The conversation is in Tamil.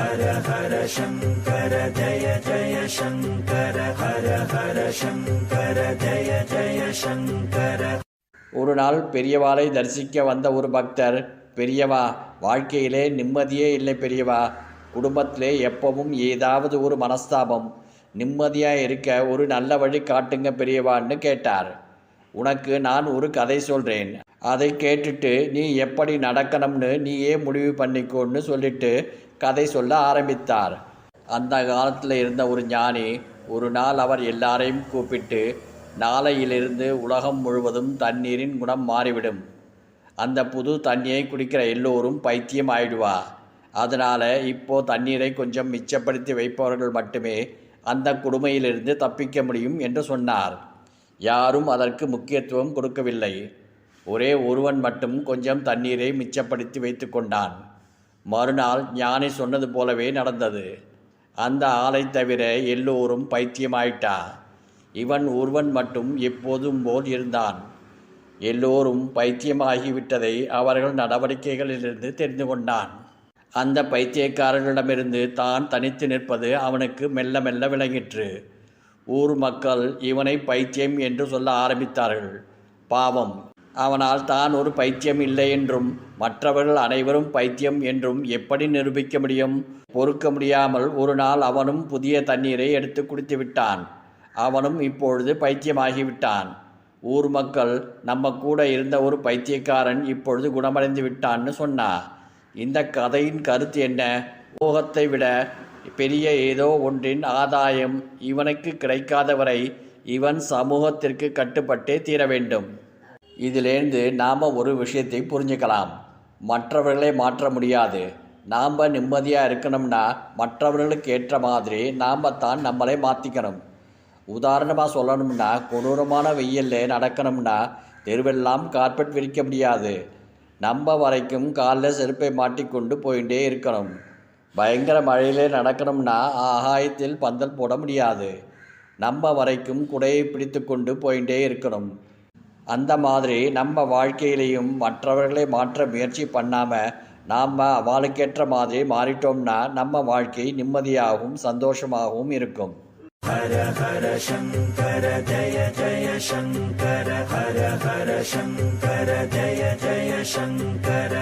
ஹர ஹர சங்கர ஜய ஜய சங்கர ஹர ஹர சங்கர ஜய ஜய சங்கர. ஒரு நாள் பெரியவாளை தரிசிக்க வந்த ஒரு பக்தர் பெரியவா வாழ்க்கையிலே நிம்மதியே இல்லை பெரியவா குடும்பத்திலே எப்பவும் ஏதாவது ஒரு மனஸ்தாபம் நிம்மதியாக இருக்க ஒரு நல்ல வழி காட்டுங்க பெரியவான்னு கேட்டார். உனக்கு நான் ஒரு கதை சொல்கிறேன் அதை கேட்டுட்டு நீ எப்படி நடக்கணும்னு நீயே முடிவு பண்ணிக்கோன்னு சொல்லிட்டு கதை சொல்ல ஆரம்பித்தார். அந்த காலத்தில் இருந்த ஒரு ஞானி ஒரு நாள் அவர் எல்லாரையும் கூப்பிட்டு நாளையிலிருந்து உலகம் முழுவதும் தண்ணீரின் குணம் மாறிவிடும். அந்த புது தண்ணியை குடிக்கிற எல்லோரும் பைத்தியம் ஆயிடுவா. அதனால் இப்போ தண்ணீரை கொஞ்சம் மிச்சப்படுத்தி வைப்பவர்கள் மட்டுமே அந்த கொடுமையிலிருந்து தப்பிக்க முடியும் என்று சொன்னார். யாரும் அதற்கு முக்கியத்துவம் கொடுக்கவில்லை. ஒரே ஒருவன் மட்டும் கொஞ்சம் தண்ணீரை மிச்சப்படுத்தி வைத்து கொண்டான். மறுநாள் ஞானி சொன்னது போலவே நடந்தது. அந்த ஆளை தவிர எல்லோரும் பைத்தியமாயிட்டா. இவன் ஒருவன் மட்டும் எப்போதும் போல் இருந்தான். எல்லோரும் பைத்தியமாகிவிட்டதை அவர்கள் நடவடிக்கைகளிலிருந்து தெரிந்து கொண்டான். அந்த பைத்தியக்காரர்களிடமிருந்து தான் தனித்து நிற்பது அவனுக்கு மெல்ல மெல்ல விளங்கிற்று. ஊர் மக்கள் இவனை பைத்தியம் என்று சொல்ல ஆரம்பித்தார்கள். பாவம். அவனால் தான் ஒரு பைத்தியம் இல்லை என்றும் மற்றவர்கள் அனைவரும் பைத்தியம் என்றும் எப்படி நிரூபிக்க முடியும்? பொறுக்க முடியாமல் ஒரு நாள் அவனும் புதிய தண்ணீரை எடுத்து குடித்து விட்டான். அவனும் இப்பொழுது பைத்தியமாகிவிட்டான் ஊர் மக்கள் நம்ம கூட இருந்த ஒரு பைத்தியக்காரன் இப்பொழுது குணமடைந்து விட்டான்னு சொன்னா இந்த கதையின் கருத்து என்ன? மோகத்தை விட பெரிய ஏதோ ஒன்றின் ஆதாயம் இவனுக்கு கிடைக்காதவரை இவன் சமூகத்திற்கு கட்டுப்பட்டே தீர வேண்டும். இதிலேருந்து நாம் ஒரு விஷயத்தை புரிஞ்சுக்கலாம். மற்றவர்களை மாற்ற முடியாது. நாம் நிம்மதியாக இருக்கணும்னா மற்றவர்களுக்கு ஏற்ற மாதிரி நாம் தான் நம்மளை மாற்றிக்கணும் உதாரணமாக சொல்லணும்னா கொடூரமான வெயிலில் நடக்கணும்னா தெருவெல்லாம் கார்பெட் விரிக்க முடியாது. நம்ம வரைக்கும் காலில் செருப்பை மாட்டிக்கொண்டு போயிட்டே இருக்கணும். பயங்கர மழையிலே நடக்கணும்னா ஆகாயத்தில் பந்தல் போட முடியாது. நம்ம வரைக்கும் குடையை பிடித்து கொண்டு போயிட்டே இருக்கணும். அந்த மாதிரி நம்ம வாழ்க்கையிலையும் மற்றவர்களை மாற்ற முயற்சி பண்ணாமல் நாம் அவளுக்கேற்ற மாதிரி மாறிட்டோம்னா நம்ம வாழ்க்கை நிம்மதியாகவும் சந்தோஷமாகவும் இருக்கும். ஹர ஹர சங்கர ஜய ஜய சங்கர ஹர ஹர சங்கர ஜய ஜய சங்கர